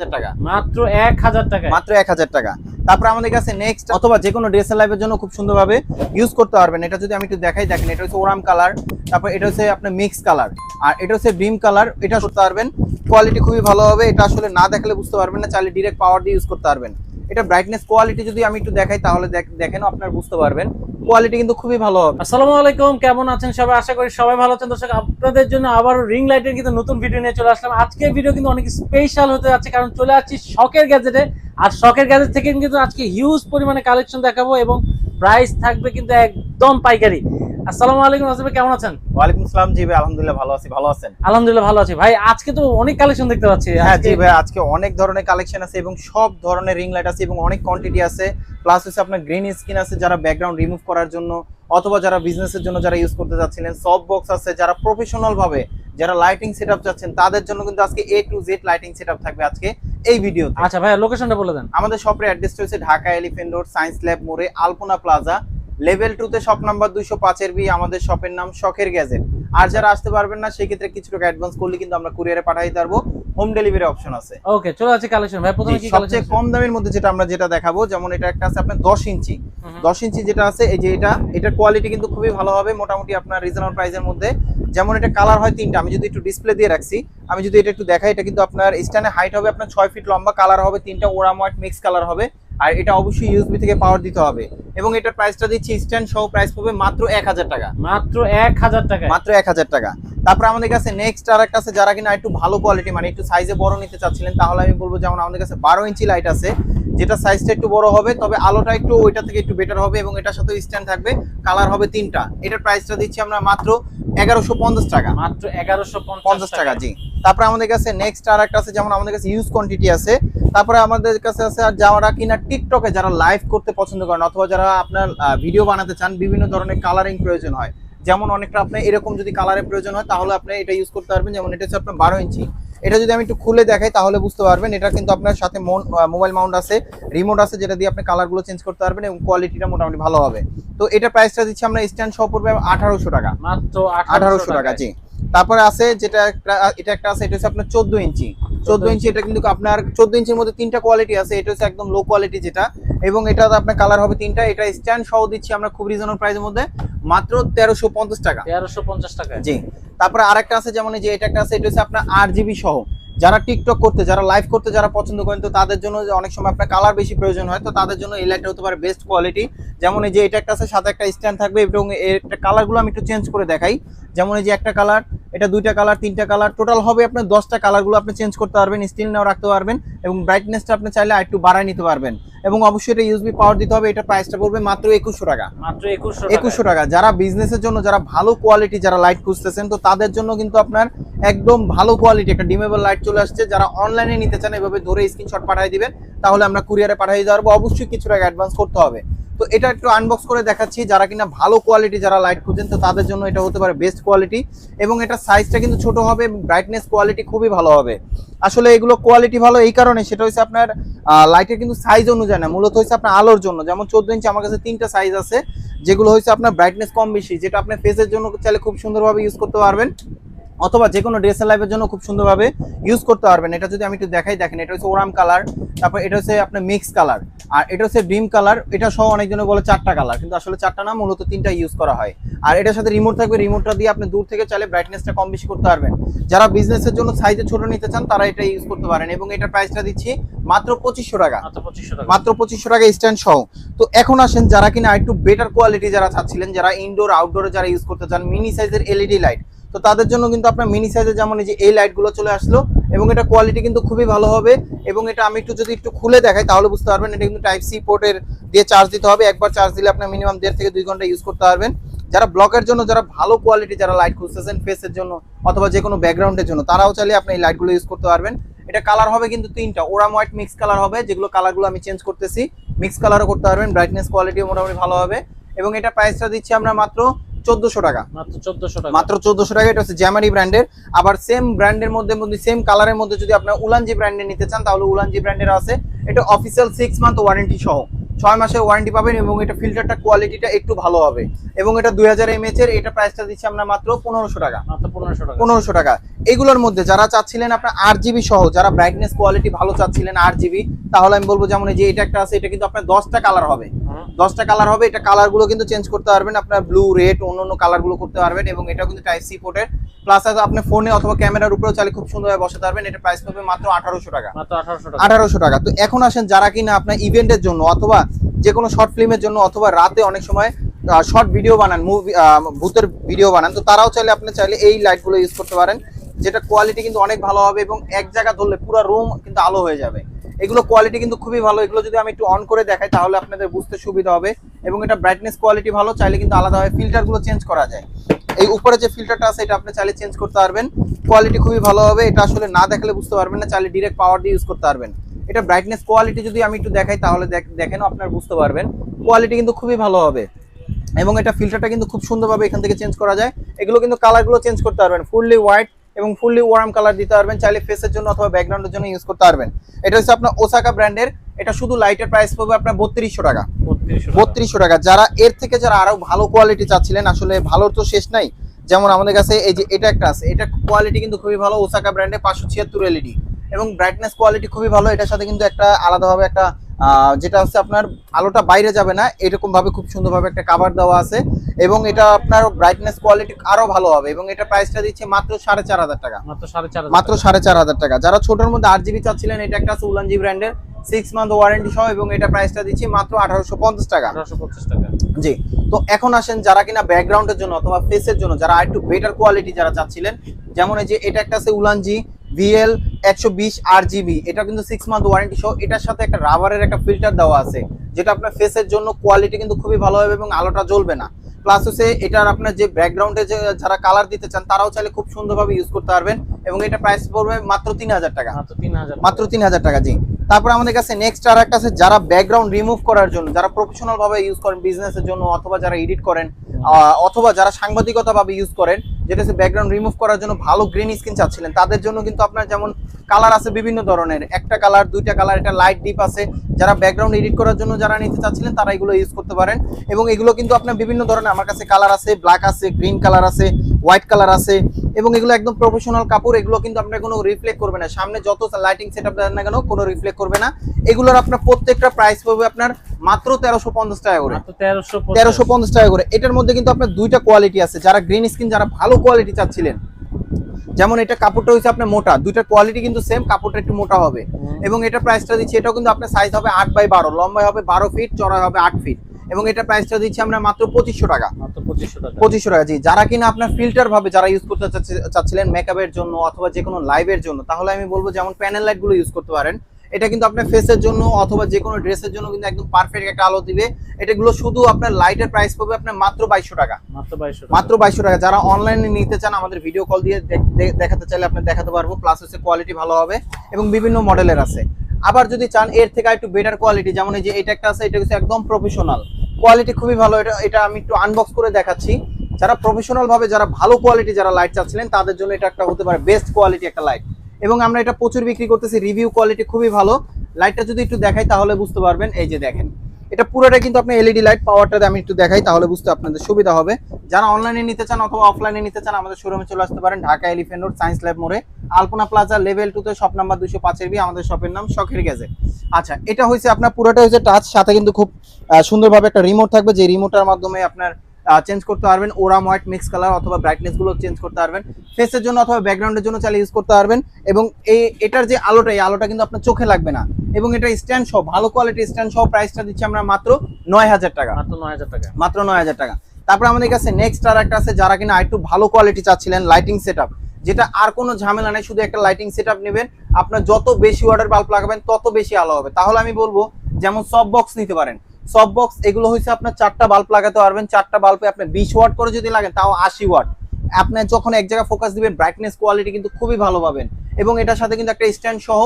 হাজার টাকা। মাত্র এক হাজার টাকা। মাত্র এক হাজার টাকা। তারপর আমাদের কাছে নেক্সট অথবা যে কোনো ড্রেসের লাইফের জন্য খুব সুন্দরভাবে ইউজ করতে পারবেন। এটা যদি আমি একটু দেখাই দেখেন এটা হচ্ছে ওরাম কালার তারপর এটা হচ্ছে আপনার মিক্স কালার আর এটা হচ্ছে কালার এটা করতে পারবেন। কোয়ালিটি খুবই ভালো হবে এটা আসলে না দেখলে বুঝতে পারবেন না চাইলে ডিরেক্ট পাওয়ার দিয়ে ইউজ করতে পারবেন। এটা ব্রাইটনেস কোয়ালিটি যদি আমি একটু দেখাই, তাহলে দেখ- দেখেন আপনার বুঝতে পারবেন। কোয়ালিটি কিন্তু খুবই ভালো হবে। আসসালামু আলাইকুম, কেমন আছেন সবাই? আশা করি সবাই ভালো আছেন। দর্শক, আপনাদের জন্য আবার রিং লাইটের কিন্তু নতুন ভিডিও নিয়ে চলে আসলাম। আজকের ভিডিও কিন্তু অনেক স্পেশাল হতে যাচ্ছে, কারণ চলে আসছি শখের গ্যাজেটে আর শখের গ্যাজেট থেকে কিন্তু আজকে হিউজ পরিমাণে কালেকশন দেখাবো এবং প্রাইস থাকবে কিন্তু একদম পাইকারি। আসসালামু আলাইকুম আসিফ কেমন আছেন? ওয়ালাইকুম আসসালাম জি ভাই আলহামদুলিল্লাহ ভালো আছি ভালো আছেন? আলহামদুলিল্লাহ ভালো আছি ভাই আজকে তো অনেক কালেকশন দেখতে পাচ্ছি। হ্যাঁ জি ভাই আজকে অনেক ধরনের কালেকশন আছে এবং সব ধরনের রিং লাইট আছে এবং অনেক কোয়ান্টিটি আছে। প্লাস হচ্ছে আপনার গ্রিন স্ক্রিন আছে যারা ব্যাকগ্রাউন্ড রিমুভ করার জন্য অথবা যারা বিজনেসের জন্য যারা ইউজ করতে যাচ্ছিলেন। সব বক্স আছে যারা প্রফেশনাল ভাবে যারা লাইটিং সেটআপ চাচ্ছেন তাদের জন্য কিন্তু আজকে A to Z lighting setup থাকবে আজকে এই ভিডিওতে। আচ্ছা ভাই লোকেশনটা বলে দেন। আমাদের শপের অ্যাড্রেসটা হচ্ছে Dhaka Elephant Road Science Lab মোড়ে আলপনা প্লাজা লেভেল টু তে শপ নাম্বার দুইশো পাঁচের বি আমাদের শপের নাম শখের গ্যাজেট আর যারা আসতে পারবেন না সেই ক্ষেত্রে কিছু টাকা অ্যাডভান্স করলে কিন্তু আমরা কুরিয়ারে পাঠাই পারব। হোম ডেলিভারি অপশন আছে। ওকে চলে যাচ্ছে কালেকশন ভাই প্রথমে কি সবচেয়ে কম দামের মধ্যে যেটা আমরা যেটা দেখাবো যেমন এটা একটা আছে আপনার দশ ইঞ্চি। দশ ইঞ্চি যেটা আছে এই যে এটা এটার কোয়ালিটি কিন্তু খুবই ভালো হবে মোটামুটি আপনার রিজনেবল প্রাইসের মধ্যে। যেমন এটা কালার হয় তিনটা আমি যদি একটু ডিসপ্লে দিয়ে রাখছি আমি যদি এটা একটু দেখাই এটা কিন্তু আপনার স্ট্যান্ডে হাইট হবে আপনার ছয় ফিট লম্বা কালার হবে তিনটা ওরাম হোয়াইট মিক্স কালার হবে। আর এটা অবশ্যই ইউএসবি থেকে পাওয়ার দিতে হবে। এবং এটার প্রাইসটা দিচ্ছি স্ট্যান্ড সহ প্রাইস পড়বে মাত্র এক হাজার টাকা। মাত্র এক হাজার টাকা। মাত্র এক হাজার টাকা। তারপর আমাদের কাছে নেক্সট আর একটা আছে যারা কিনা একটু ভালো কোয়ালিটি মানে একটু সাইজে বড় নিতে চাচ্ছিলেন তাহলে আমি বলব যেমন আমাদের কাছে বারো ইঞ্চি লাইট আছে যেটা সাইজটা একটু বড় হবে তবে আলোটা একটু ওইটা থেকে একটু বেটার হবে এবং এটার সাথে স্ট্যান্ড থাকবে কালার হবে তিনটা। এটার প্রাইসটা দিচ্ছি আমরা মাত্র এগারোশো পঞ্চাশ টাকা। মাত্র এগারোশো পঞ্চাশ টাকা জি। তারপরে আমাদের কাছে নেক্সট আর একটা আছে যেমন আমাদের কাছে ইউজ কোয়ান্টিটি আছে। তারপরে আমাদের কাছে আছে আর যারা কিনা টিকটকে যারা লাইভ করতে পছন্দ করেন অথবা যারা আপনার ভিডিও বানাতে চান বিভিন্ন ধরনের কালারিং প্রয়োজন হয়। যেমন অনেকটা আপনার এরকম যদি কালারের প্রয়োজন হয় তাহলে আপনি এটা ইউজ করতে পারবেন। যেমন এটা হচ্ছে আপনার বারো ইঞ্চি। এটা যদি আমি একটু খুলে দেখাই তাহলে বুঝতে পারবেন। এটা কিন্তু আপনার সাথে মোবাইল মাউন্ট আছে রিমোট আছে যেটা দিয়ে আপনি কালারগুলো চেঞ্জ করতে পারবেন এবং কোয়ালিটিটা মোটামুটি ভালো হবে। তো এটা প্রাইসটা দিচ্ছি আমরা স্ট্যান্ড সহ পড়বে আঠারোশো টাকা। মাত্র আঠারোশো টাকা জি। তারপরে আছে যেটা একটা এটা একটা আছে এটা হচ্ছে আপনার চোদ্দ ইঞ্চি চোদ্দ ইঞ্চি এটা কিন্তু আপনার চোদ্দ ইঞ্চির মধ্যে তিনটা কোয়ালিটি আছে এটা হচ্ছে একদম লো কোয়ালিটি যেটা। এবং এটা আপনার কালার হবে তিনটা এটা স্ট্যান্ড সহ দিচ্ছি আমরা খুব রিজনেবল প্রাইসের মধ্যে মাত্র তেরোশো পঞ্চাশ টাকা। তেরোশো পঞ্চাশ টাকা। জি তারপরে আরেকটা আছে যেমন এই যে এটা একটা আছে এটা হচ্ছে আপনার আট জিবি সহ। যারা টিকটক করতে যারা লাইভ করতে যারা পছন্দ করেন তো তাদের জন্য যে অনেক সময় আপনার কালার বেশি প্রয়োজন হয় তো তাদের জন্য এই লাইটটা হতে পারে বেস্ট কোয়ালিটি যেমন এই যে এটা একটা আছে সাথে একটা স্ট্যান্ড থাকবে এবং এর একটা কালারগুলো আমি একটু চেঞ্জ করে দেখাই। যেমন এই যে একটা কালার এটা দুইটা কালার তিনটা কালার টোটাল হবে আপনার দশটা কালারগুলো আপনি চেঞ্জ করতে পারবেন স্টিল নাও রাখতে পারবেন এবং ব্রাইটনেসটা আপনি চাইলে একটু বাড়ায় নিতে পারবেন। এবং অবশ্যই এটা ইউএসবি পাওয়ার দিতে হবে এটা প্রাইসটা পড়বে মাত্র একুশশো টাকা। মাত্র একুশশো একুশশো টাকা। যারা বিজনেসের জন্য যারা ভালো কোয়ালিটি যারা লাইট খুঁজতেছেন তো তাদের জন্য কিন্তু আপনার একদম ভালো কোয়ালিটি একটা ডিমেবল লাইট চলে আসছে। যারা অনলাইনে নিতে চান এভাবে ধরে স্ক্রিনশট পাঠিয়ে দিবেন তাহলে আমরা কুরিয়ারে পাঠিয়ে দিতে পারব। অবশ্যই কিছু টাকা অ্যাডভান্স করতে হবে। তো এটা একটু আনবক্স করে দেখাচ্ছি, যারা কিনা ভালো কোয়ালিটি যারা লাইট খুঁজেন, তো তাদের জন্য এটা হতে পারে বেস্ট কোয়ালিটি এবং এটা সাইজটা কিন্তু ছোট হবে এবং ব্রাইটনেস কোয়ালিটি খুবই ভালো হবে। আসলে এগুলো কোয়ালিটি ভালো এই কারণে, সেটা হচ্ছে আপনার লাইটের কিন্তু সাইজ অনুযায়ী না, মূলত হচ্ছে আপনার আলোর জন্য। যেমন চোদ্দ ইঞ্চি আমার কাছে তিনটা সাইজ আছে, যেগুলো হচ্ছে আপনার ব্রাইটনেস কম বেশি, যেটা আপনার ফেসের জন্য চাইলে খুব সুন্দরভাবে ইউজ করতে পারবেন। অথবা যে কোনো ড্রেসের লাইফের জন্য খুব সুন্দরভাবে ইউজ করতে পারবেন। এটা যদি আমি একটু দেখাই দেখেন এটা হচ্ছে ওরাম কালার তারপর এটা হচ্ছে আপনার মিক্স কালার আর এটা হচ্ছে ড্রিম কালার এটা সহ অনেকজনে বলে চারটা কালার কিন্তু আসলে চারটা না মূলত তিনটা ইউজ করা হয়। আর এটার সাথে রিমোট থাকবে রিমোটটা দিয়ে আপনি দূর থেকে চাইলে ব্রাইটনেসটা কম বেশি করতে পারবেন। যারা বিজনেসের জন্য সাইজে ছোট নিতে চান তারা এটা ইউজ করতে পারেন এবং এটার প্রাইসটা দিচ্ছি মাত্র পঁচিশশো টাকা। মাত্র পঁচিশশো টাকা। মাত্র পঁচিশশো টাকা স্ট্যান্ড সহ। তো এখন আসেন যারা কিনা একটু বেটার কোয়ালিটি যারা চাচ্ছিলেন যারা ইনডোর আউটডোরে যারা ইউজ করতে চান মিনি সাইজের এলইডি লাইট তো তাদের জন্য কিন্তু আপনার মিনি সাইজের যেমন এই যে এই লাইটগুলো চলে আসলো, এবং এটা কোয়ালিটি কিন্তু খুবই ভালো হবে, এবং এটা আমি একটু যদি একটু খুলে দেখাই তাহলে বুঝতে পারবেন, এটা কিন্তু টাইপ সি পোর্টের দিয়ে চার্জ দিতে হবে, একবার চার্জ দিলে আপনার মিনিমাম দেড় থেকে দুই ঘণ্টা ইউজ করতে পারবেন। যারা ব্লকের জন্য, যারা ভালো কোয়ালিটি যারা লাইট খুঁজতেছেন ফেসের জন্য, অথবা যে কোনো ব্যাকগ্রাউন্ডের জন্য, তারাও চাইলে আপনি এই লাইটগুলো ইউজ করতে পারবেন। এটা কালার হবে কিন্তু তিনটা, ওরাম হোয়াইট মিক্স কালার হবে, যেগুলো কালারগুলো আমি চেঞ্জ করতেছি মিক্স কালারও করতে পারবেন ব্রাইটনেস কোয়ালিটিও মোটামুটি ভালো হবে, এবং এটা প্রাইসটা দিচ্ছি আমরা মাত্র চোদ্দশো টাকা। মাত্র 1400 টাকা। মাত্র চোদ্দশো টাকা এটা হচ্ছে জ্যামারি ব্র্যান্ডের আবার সেম ব্র্যান্ডের মধ্যে মধ্যে সেম কালারের মধ্যে যদি আপনার উলানজি ব্র্যান্ডের নিতে চান তাহলে উলানজি ব্র্যান্ডের আছে। এটা অফিসিয়াল সিক্স মান্থ ওয়ারেন্টি সহ। ছয় মাসের ওয়ারেন্টি পাবেন এবং এটা ফিল্টারটা কোয়ালিটিটা একটু ভালো হবে। এবং এটা দুই হাজার এমএচ এর এটা প্রাইসটা দিচ্ছি আমরা মাত্র পনেরোশো টাকা। পনেরোশো টাকা। পনেরোশো টাকা। এগুলোর মধ্যে যারা চাচ্ছিলেন আপনার আট জিবি সহ যারা ব্রাইটনেস কোয়ালিটি ভালো চাচ্ছিলেন আট জিবি তাহলে আমি বলব যেমন এই যে এটা একটা আছে এটা কিন্তু আপনার দশটা কালার হবে। দশটা কালার হবে এটা কালারগুলো কিন্তু চেঞ্জ করতে পারবেন আপনার ব্লু রেড অন্য অন্য কালারগুলো করতে পারবেন এবং এটা কিন্তু টাইপ সি পোর্টের প্লাস আপনি ফোনে অথবা ক্যামেরার উপরেও চাইলে খুব সুন্দরভাবে বসাতে পারবেন এটা প্রাইস পাবে মাত্র আঠারোশো টাকা। মাত্র আঠারোশো টাকা। আঠারোশো টাকা। তো এখন আসেন যারা কিনা আপনার ইভেন্টের জন্য অথবা যে কোনো শর্ট ফিল্মের জন্য অথবা রাতে অনেক সময় শর্ট ভিডিও বানান মুভি ভূতের ভিডিও বানান, তো তারাও চাইলে আপনি চাইলে এই লাইটগুলো ইউজ করতে পারেন, যেটা কোয়ালিটি কিন্তু অনেক ভালো হবে এবং এক জায়গা ধরলে পুরো রুম কিন্তু আলো হয়ে যাবে। এগুলো কোয়ালিটি কিন্তু খুবই ভালো, এগুলো যদি আমি একটু অন করে দেখাই তাহলে আপনাদের বুঝতে সুবিধা হবে এবং এটা ব্রাইটনেস কোয়ালিটি ভালো, চাইলে কিন্তু আলাদাভাবে ফিল্টারগুলো চেঞ্জ করা যায়। এই উপরে যে ফিল্টারটা আছে এটা আপনি চাইলে চেঞ্জ করতে পারবেন। কোয়ালিটি খুবই ভালো হবে, এটা আসলে না দেখলে বুঝতে পারবেন না, চাইলে ডিরেক্ট পাওয়ার দিয়ে ইউজ করতে পারবেন। এটা ব্রাইটনেস কোয়ালিটি যদি আমি একটু দেখাই তাহলে দেখ- দেখেন আপনার বুঝতে পারবেন। কোয়ালিটি কিন্তু খুবই ভালো হবে। এবং এটা ফিল্টারটা কিন্তু খুব সুন্দরভাবে এখান থেকে চেঞ্জ করা যায়। এগুলো কিন্তু কালারগুলো চেঞ্জ করতে পারবেন। ফুললি হোয়াইট এবং ফুললি ওয়ার্ম কালার দিতে পারবেন। চাইলে ফেসের জন্য অথবা ব্যাকগ্রাউন্ডের জন্য ইউজ করতে পারবেন। এটা হচ্ছে আপনার ওসাকা ব্র্যান্ডের এটা শুধু লাইটের প্রাইস পড়বে আপনার বত্রিশশো টাকা। বত্রিশশো বত্রিশশো টাকা। যারা এর থেকে যারা আরও ভালো কোয়ালিটি চাচ্ছিলেন আসলে ভালোর তো শেষ নাই। যেমন আমাদের কাছে এই যে এটা একটা আছে। এটা কোয়ালিটি কিন্তু খুবই ভালো ওসাকা ব্র্যান্ডে পাঁচশো ছিয়াত্তর এলইডি এবং ব্রাইটনেস কোয়ালিটি খুবই ভালো এটার সাথে কিন্তু একটা আলাদাভাবে একটা যেটা হচ্ছে আপনার আলোটা বাইরে যাবে না এরকম ভাবে খুব সুন্দরভাবে একটা কাভার দেওয়া আছে এবং এটা আপনার ব্রাইটনেস কোয়ালিটি আরও ভালো হবে এবং এটা প্রাইসটা দিচ্ছে মাত্র সাড়ে চার হাজার টাকা। মাত্র সাড়ে চার হাজার মাত্র সাড়ে চার হাজার টাকা। যারা ছোটোর মধ্যে আট জিবি চাচ্ছিলেন এটা একটা আছে উলানজি ব্র্যান্ডের সিক্স মান্থ ওয়ারেন্টি সহ এবং এটা প্রাইসটা দিচ্ছি মাত্র আঠারোশো পঞ্চাশ টাকা। টাকা। জি তো এখন আসেন যারা কিনা ব্যাকগ্রাউন্ডের জন্য অথবা ফেসের জন্য যারা একটু বেটার কোয়ালিটি যারা চাচ্ছিলেন যেমন এই যে এটা একটা আছে উলানজি ভিএল একশো বিশ আর জিবি এটা কিন্তু সিক্স মান্থ ওয়ারেন্টি সহ। এটার সাথে একটা রাবারের একটা ফিল্টার দেওয়া আছে যেটা আপনার ফেসের জন্য কোয়ালিটি কিন্তু খুবই ভালো হবে এবং আলোটা জ্বলবে না। প্লাস হচ্ছে এটার আপনার যে ব্যাকগ্রাউন্ডে যে যারা কালার দিতে চান তারাও চাইলে খুব সুন্দরভাবে ইউজ করতে পারবেন এবং এটা প্রাইস পড়বে মাত্র তিন হাজার টাকা। মাত্র তিন হাজার মাত্র তিন হাজার টাকা জি। তারপর আমাদের কাছে নেক্সট আর একটা আছে যারা ব্যাকগ্রাউন্ড রিমুভ করার জন্য যারা প্রফেশনাল ভাবে ইউজ করেন বিজনেসের জন্য অথবা যারা এডিট করেন অথবা যারা সাংবাদিকতা ভাবে ইউজ করেন যেটা হচ্ছে ব্যাকগ্রাউন্ড রিমুভ করার জন্য ভালো গ্রিন স্কিন চাচ্ছিলেন, তাদের জন্য কিন্তু আপনার যেমন কালার আছে বিভিন্ন ধরনের। একটা কালার দুইটা কালার একটা লাইট ডিপ আছে। যারা ব্যাকগ্রাউন্ড এডিট করার জন্য যারা নিতে চাচ্ছিলেন, তারা এগুলো ইউজ করতে পারেন। এবং এগুলো কিন্তু আপনার বিভিন্ন ধরনের, আমার কাছে কালার আছে ব্ল্যাক আছে গ্রিন কালার আছে হোয়াইট কালার আছে। এবং এগুলো একদম প্রফেশনাল কাপড় এগুলো কিন্তু আপনার কোনো রিফ্লেক্ট করবে না। সামনে যত লাইটিং সেট আপ দেন না কেন কোনো রিফ্লেক্ট করবে না। এগুলোর আপনার প্রত্যেকটা প্রাইস পাবে আপনার মাত্র তেরোশো পঞ্চাশ টাকা করে। তেরোশো পঞ্চাশ। টাকা করে। এটার মধ্যে কিন্তু আপনার দুইটা কোয়ালিটি আছে। যারা গ্রিন স্কিন যারা ভালো কোয়ালিটি চাচ্ছিলেন। যেমন এটা কাপড়টা হচ্ছে আপনার মোটা। দুইটা কোয়ালিটি কিন্তু সেম কাপড়টা একটু মোটা হবে। এবং এটা প্রাইসটা দিচ্ছি এটাও কিন্তু আপনার সাইজ হবে আট বাই বারো। লম্বায় হবে বারো ফিট চড়াই হবে আট ফিট এবং এটা প্রাইসটা দিচ্ছি আমরা মাত্র পঁচিশশো টাকা। মাত্র পঁচিশশো টাকা। জি। যারা কিনা আপনার ফিল্টার ভাবে যারা ইউজ করতে চাচ্ছে- চাচ্ছিলেন মেকআপের জন্য অথবা যে কোনো লাইভের জন্য তাহলে আমি বলব যেমন প্যানেল লাইটগুলো ইউজ করতে পারেন। এটা কিন্তু আপনার ফেসের জন্য অথবা যে কোনো ড্রেসের জন্য কিন্তু একদম পারফেক্ট একটা আলো দিবে। এটাগুলো শুধু আপনার লাইটের প্রাইস পাবে আপনার মাত্র বাইশশো টাকা। মাত্র বাইশশো টাকা। যারা অনলাইনে নিতে চান আমাদের ভিডিও কল দিয়ে দেখ- দেখাতে চাইলে আপনি দেখাতে পারব। প্লাস হচ্ছে কোয়ালিটি ভালো হবে এবং বিভিন্ন মডেলের আছে। আবার যদি চান এর থেকে একটু বেটার কোয়ালিটি যেমন এই যে এটা একটা আছে এটা হচ্ছে একদম প্রফেশনাল কোয়ালিটি খুবই ভালো, এটা এটা আমি একটু আনবক্স করে দেখাচ্ছি। যারা প্রফেশনাল ভাবে, যারা ভালো কোয়ালিটি যারা লাইট চাচ্ছিলেন, তাদের জন্য এটা একটা হতে পারে বেস্ট কোয়ালিটি একটা লাইট এবং আমরা এটা প্রচুর বিক্রি করতেছি রিভিউ কোয়ালিটি খুবই ভালো। লাইটটা যদি একটু দেখাই, তাহলে বুঝতে পারবেন, এই যে দেখেন। এটা পুরোটা কিন্তু আপনি এলইডি লাইট পাওয়ারটা আমি একটু দেখাই, তাহলে বুঝতে আপনাদের সুবিধা হবে। যারা অনলাইনে নিতে চান অথবা অফলাইনে নিতে চান, আমাদের শোরুমে চলে আসতে পারেন, Dhaka Elephant Road Science Lab মোড়ে। আলপনা প্লাজা লেভেল টুতে শপ নাম্বার দুশো পাঁচের বি, আমাদের শপের নাম শখের গ্যাজেট আচ্ছা এটা হয়েছে আপনার পুরোটা হয়েছে টাচ সাথে কিন্তু খুব সুন্দরভাবে একটা রিমোট থাকবে, যে রিমোটার মাধ্যমে আপনার চেঞ্জ করতে পারবেন ওরাম হোয়াইট মিক্স কালার অথবা ব্রাইটনেসগুলো চেঞ্জ করতে পারবেন। ফেসের জন্য অথবা ব্যাকগ্রাউন্ডের জন্য চাইলে ইউজ করতে পারবেন এবং এই এটার যে আলোটা এই আলোটা কিন্তু আপনার চোখে লাগবে না। এবং এটা স্ট্যান্ড সহ ভালো কোয়ালিটির স্ট্যান্ড সহ প্রাইসটা দিচ্ছি আমরা মাত্র নয় হাজার টাকা। মাত্র নয় হাজার টাকা। মাত্র নয় হাজার টাকা। তারপর আমাদের কাছে নেক্সট আর একটা আছে যারা কিনা একটু ভালো কোয়ালিটি চাচ্ছিলেন লাইটিং সেট যেটা আর কোনো ঝামেলা নেই শুধু একটা লাইটিং সেট নেবেন। আপনার যত বেশি ওয়াটার বাল্ব লাগাবেন তত বেশি আলো হবে। তাহলে আমি বলব যেমন সব বক্স নিতে পারেন সব বক্স এগুলো হচ্ছে আপনার চারটা বাল্ব লাগাতে পারবেন, চারটা বাল্বে আপনি বিশ ওয়াট করে যদি লাগেন তাও আশি ওয়াট আপনি যখন এক জায়গায় ফোকাস দিবেন ব্রাইটনেস কোয়ালিটি কিন্তু খুবই ভালো পাবেন। এবং এটার সাথে কিন্তু একটা স্ট্যান্ড সহ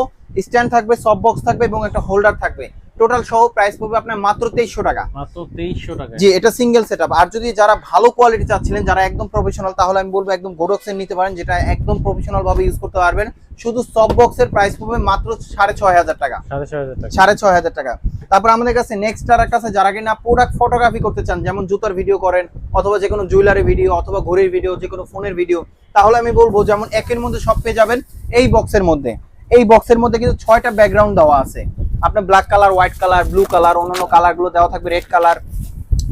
স্ট্যান্ড থাকবে সব বক্স থাকবে এবং একটা হোল্ডার থাকবে। টোটাল সহ প্রাইস পড়বে আপনার মাত্র তেইশশো টাকা। মাত্র তেইশশো টাকা জি এটা সিঙ্গেল সেটআপ আর যদি যারা ভালো কোয়ালিটি চাচ্ছিলেন যারা একদম প্রফেশনাল তাহলে আমি বলব একদম গোডক্সের নিতে পারেন যেটা একদম প্রফেশনাল ভাবে ইউজ করতে পারবেন। শুধু সব বক্সের প্রাইস পড়বে মাত্র সাড়ে ছয় হাজার টাকা। সাড়ে ছয় হাজার টাকা। তারপর আমাদের কাছে নেক্সট আর একটা আছে যারা কিনা প্রোডাক্ট ফটোগ্রাফি করতে চান যেমন জুতার ভিডিও করেন অথবা যে কোনো জুয়েলারি ভিডিও অথবা ঘড়ির ভিডিও যে কোনো ফোনের ভিডিও তাহলে আমি বলব যেমন একের মধ্যে সব পেয়ে যাবেন এই বক্সের মধ্যে। এই বক্সের মধ্যে কিন্তু ছয়টা ব্যাকগ্রাউন্ড দেওয়া আছে। আপনার black colour white colour blue colour অন্যান্য কালারগুলো দেওয়া থাকবে রেড কালার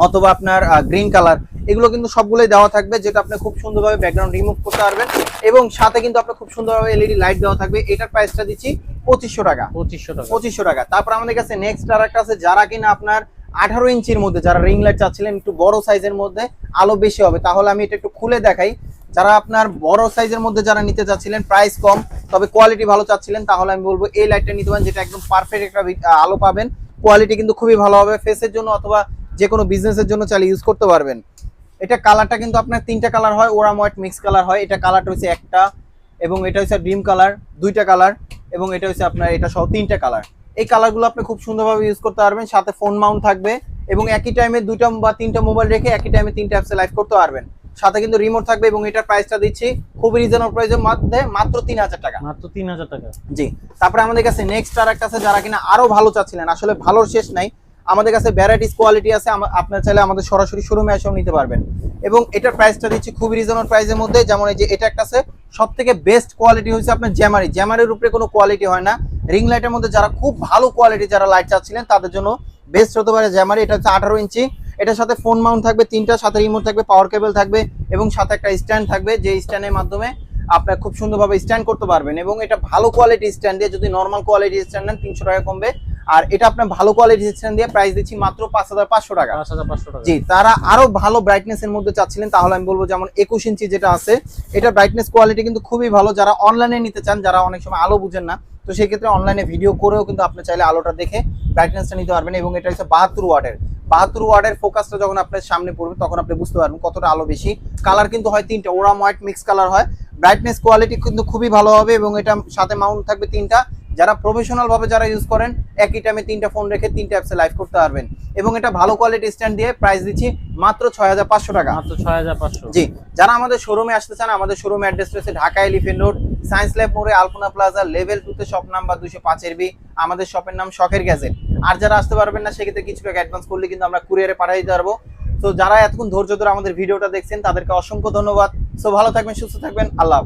অথবা আপনার গ্রিন কালার এগুলো কিন্তু সবগুলোই দেওয়া থাকবে যেটা আপনি খুব সুন্দরভাবে ব্যাকগ্রাউন্ড রিমুভ করতে পারবেন। এবং সাথে কিন্তু আপনার খুব সুন্দরভাবে এলইডি লাইট দেওয়া থাকবে। এটার প্রাইসটা দিচ্ছি পঁচিশশো টাকা। পঁচিশশো টাকা। পঁচিশশো টাকা। তারপর আমাদের কাছে নেক্সট আর একটা আছে যারা কিনা আপনার আঠারো ইঞ্চির মধ্যে যারা রিং লাইট চাচ্ছিলেন একটু বড় সাইজের মধ্যে আলো বেশি হবে তাহলে আমি এটা একটু খুলে দেখাই। যারা আপনার বড় সাইজের মধ্যে যারা নিতে চাচ্ছিলেন প্রাইস কম, তবে কোয়ালিটি ভালো চাচ্ছিলেন, তাহলে আমি বলব এই লাইটটা নিতে পারেন, যেটা একদম পারফেক্ট একটা আলো পাবেন। কোয়ালিটি কিন্তু খুবই ভালো হবে ফেসের জন্য অথবা যে কোনো বিজনেসের জন্য চাইলে ইউজ করতে পারবেন। এটা কালারটা কিন্তু আপনার তিনটা কালার হয়, ওরাম হোয়াইট মিক্স কালার হয়, এটা কালারটা হচ্ছে একটা, এবং এটা হচ্ছে ড্রিম কালার দুইটা কালার এবং এটা হচ্ছে আপনার, এটা সহ তিনটা কালার এই কালারগুলো আপনি খুব সুন্দরভাবে ইউজ করতে পারবেন, সাথে ফোন মাউন্ট থাকবে, এবং একই টাইমে দুইটা বা তিনটা মোবাইল রেখে একই টাইমে তিনটা অ্যাপসে লাইভ করতে পারবেন। সাথে কিন্তু রিমোট থাকবে এবং এটার প্রাইসটা দিচ্ছি খুবই রিজনেবল প্রাইসের মধ্যে মাত্র তিন হাজার টাকা। মাত্র তিন হাজার টাকা। জি। তারপরে আমাদের কাছে নেক্সট আর একটা আছে যারা কিনা আরও ভালো চাচ্ছিলেন আসলে ভালোর শেষ নাই। আমাদের কাছে ভ্যারাইটিস কোয়ালিটি আছে আপনার চাইলে আমাদের সরাসরি শোরুমে এসেও নিতে পারবেন। এবং এটার প্রাইসটা দিচ্ছি খুবই রিজনেবল প্রাইসের মধ্যে যেমন এই যে এটা একটা আছে সব থেকে বেস্ট কোয়ালিটি হচ্ছে আপনার জ্যামারি জ্যামারির উপরে কোনো কোয়ালিটি হয় না। রিং লাইটের মধ্যে যারা খুব ভালো কোয়ালিটি যারা লাইট চাচ্ছিলেন তাদের জন্য বেস্ট হতে পারে জ্যামারি এটা হচ্ছে আঠারো ইঞ্চি। এটার সাথে ফোন মাউন্ট থাকবে তিনটা সাথে রিমোট থাকবে পাওয়ার কেবল থাকবে এবং সাথে একটা স্ট্যান্ড থাকবে যে স্ট্যান্ডের মাধ্যমে আপনার খুব সুন্দরভাবে স্ট্যান্ড করতে পারবেন এবং এটা ভালো কোয়ালিটি স্ট্যান্ড দিয়ে যদি নর্মাল কোয়ালিটি স্ট্যান্ড নেন তিনশো টাকা কমবে। আর এটা আপনার ভালো কোয়ালিটি স্ট্যান্ড দিয়ে প্রাইস দিচ্ছি মাত্র পাঁচ হাজার পাঁচশো টাকা। পাঁচ হাজার পাঁচশো টাকা। জি তারা আরও ভালো ব্রাইটনেস এর মধ্যে চাচ্ছিলেন তাহলে আমি বলব যেমন একুশ ইঞ্চি যেটা আছে এটা ব্রাইটনেস কোয়ালিটি কিন্তু খুবই ভালো। যারা অনলাইনে নিতে চান যারা অনেক সময় আলো বুঝেন না তো সেক্ষেত্রে অনলাইনে ভিডিও করেও কিন্তু আপনি চাইলে আলোটা দেখে ব্রাইটনেসটা নিতে পারবেন এবং এটা হচ্ছে বাহাত্তর ওয়ার্ডের বাহাত্তর ওয়ার্ডের ফোকাসটা যখন আপনার সামনে পড়বে তখন আপনি বুঝতে পারবেন কতটা আলো বেশি। কালার কিন্তু হয় তিনটা ওরাম হোয়াইট মিক্স কালার হয়। ব্রাইটনেস কোয়ালিটি কিন্তু খুবই ভালো হবে এবং এটা সাথে মাউন্ট থাকবে তিনটা। যারা প্রফেশনাল ভাবে যারা ইউজ করেন একই টাইমে তিনটা ফোন রেখে তিনটা অ্যাপসে লাইভ করতে পারবেন। এবং এটা ভালো কোয়ালিটি স্ট্যান্ড দিয়ে প্রাইস দিচ্ছি মাত্র ছয় হাজার পাঁচশো টাকা। মাত্র ছয় হাজার পাঁচশো। জি যারা আমাদের শোরুমে আসতে চান আমাদের শোরুমে অ্যাড্রেস রয়েছে Dhaka Elephant Road Science Lab মোড়ে আলপনা প্লাজা লেভেল টুতে শপ নাম্বার দুশো পাঁচের বি আমাদের শপের নাম শখের গ্যাজেট আর যারা আসতে পারবেন না, সেক্ষেত্রে কিছু টাকা অ্যাডভান্স করলে কিন্তু আমরা কুরিয়ারে পাঠিয়ে দিতে পারব তো যারা এতক্ষণ ধৈর্য ধরে আমাদের ভিডিওটা দেখছেন, তাদেরকে অসংখ্য ধন্যবাদ সো ভালো থাকবেন, সুস্থ থাকবেন, আল্লাহ।